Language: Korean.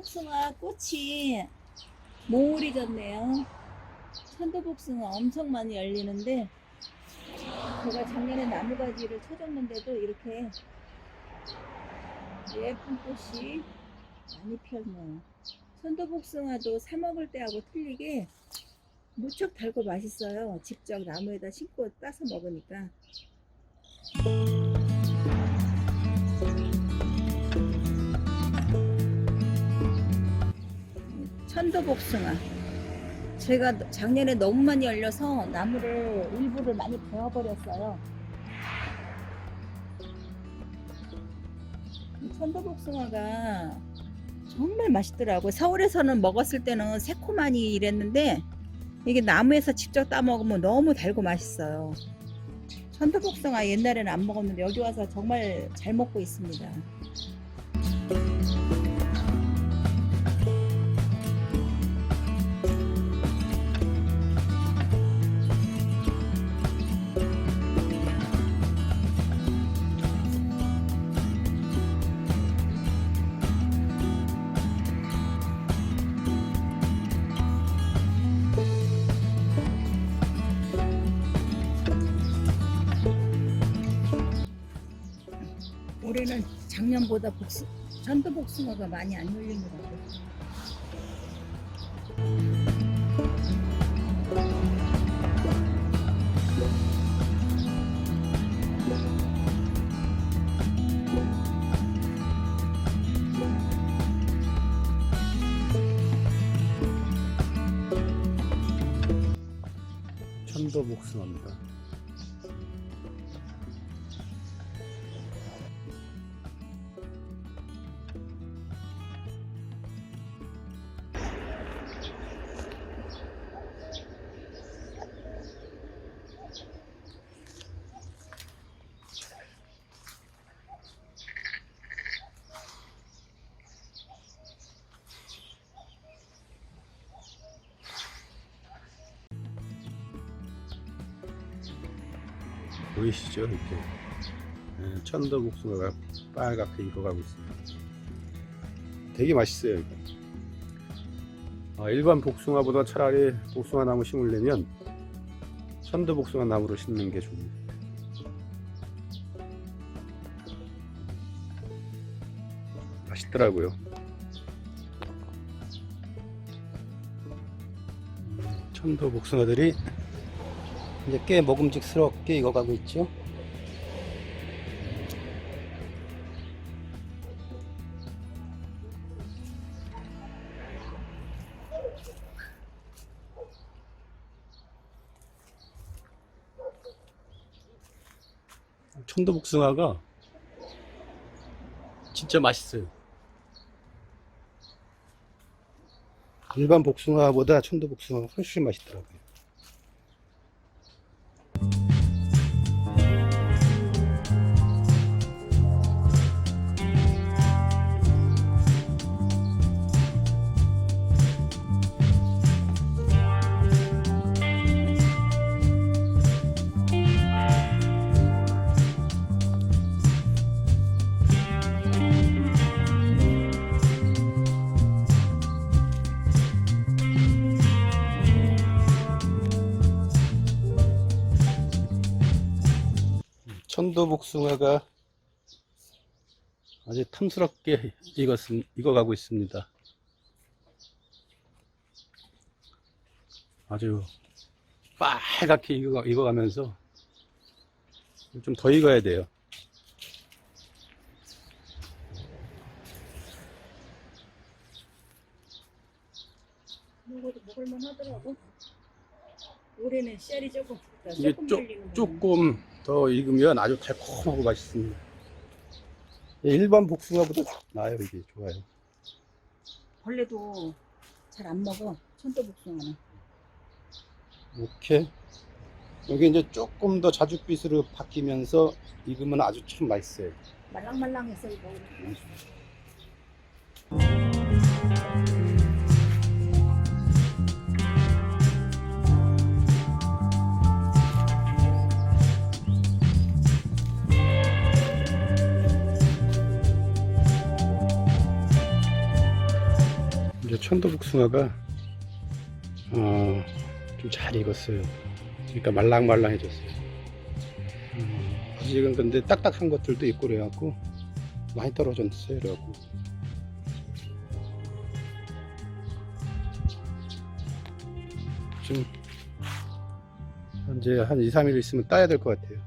천도복숭아 꽃이 몽울이 졌네요. 천도복숭아 엄청 많이 열리는데 제가 작년에 나무가지를 쳐줬는데도 이렇게 예쁜 꽃이 많이 피었네요. 천도복숭아도 사 먹을 때하고 틀리게 무척 달고 맛있어요. 직접 나무에다 심고 따서 먹으니까. 천도복숭아. 제가 작년에 너무 많이 열려서 나무를 일부를 많이 베어버렸어요. 이 천도복숭아가 정말 맛있더라고요. 서울에서는 먹었을 때는 새콤하니 이랬는데 이게 나무에서 직접 따 먹으면 너무 달고 맛있어요. 천도복숭아 옛날에는 안 먹었는데 여기 와서 정말 잘 먹고 있습니다. 올해는 작년보다 복수, 천도복숭아가 많이 안 열리더라고요. 천도 복숭아입니다. 보이시죠? 이렇게 예, 천도 복숭아가 빨갛게 익어가고 있습니다. 되게 맛있어요. 이거. 아, 일반 복숭아보다 차라리 복숭아 나무 심으려면 천도 복숭아 나무로 심는 게 좋습니다. 맛있더라고요. 천도 복숭아들이 이제 꽤 먹음직스럽게 익어가고 있죠. 천도복숭아가 진짜 맛있어요. 일반 복숭아보다 천도복숭아가 훨씬 맛있더라고요. 천도복숭아가 아주 탐스럽게 익었, 익어가고 있습니다. 아주 빨갛게 익어, 익어가면서 좀 더 익어야 돼요. 먹어도 먹을만 하더라고. 올해는 씨알이 조금 조금 조금 더 익으면 아주 달콤하고 맛있습니다. 일반 복숭아보다 나아요, 이게 좋아요. 벌레도 잘 안 먹어. 천도 복숭아는. 이렇게 여기 이제 조금 더 자줏빛으로 바뀌면서 익으면 아주 참 맛있어요. 말랑말랑해서 먹으면 천도복숭아가 어, 좀 잘 익었어요. 그러니까 말랑말랑해졌어요. 음, 아직은 근데 딱딱한 것들도 있고 그래갖고 많이 떨어졌어요. 그래갖고 좀 현재 한 2, 3일 있으면 따야 될 것 같아요.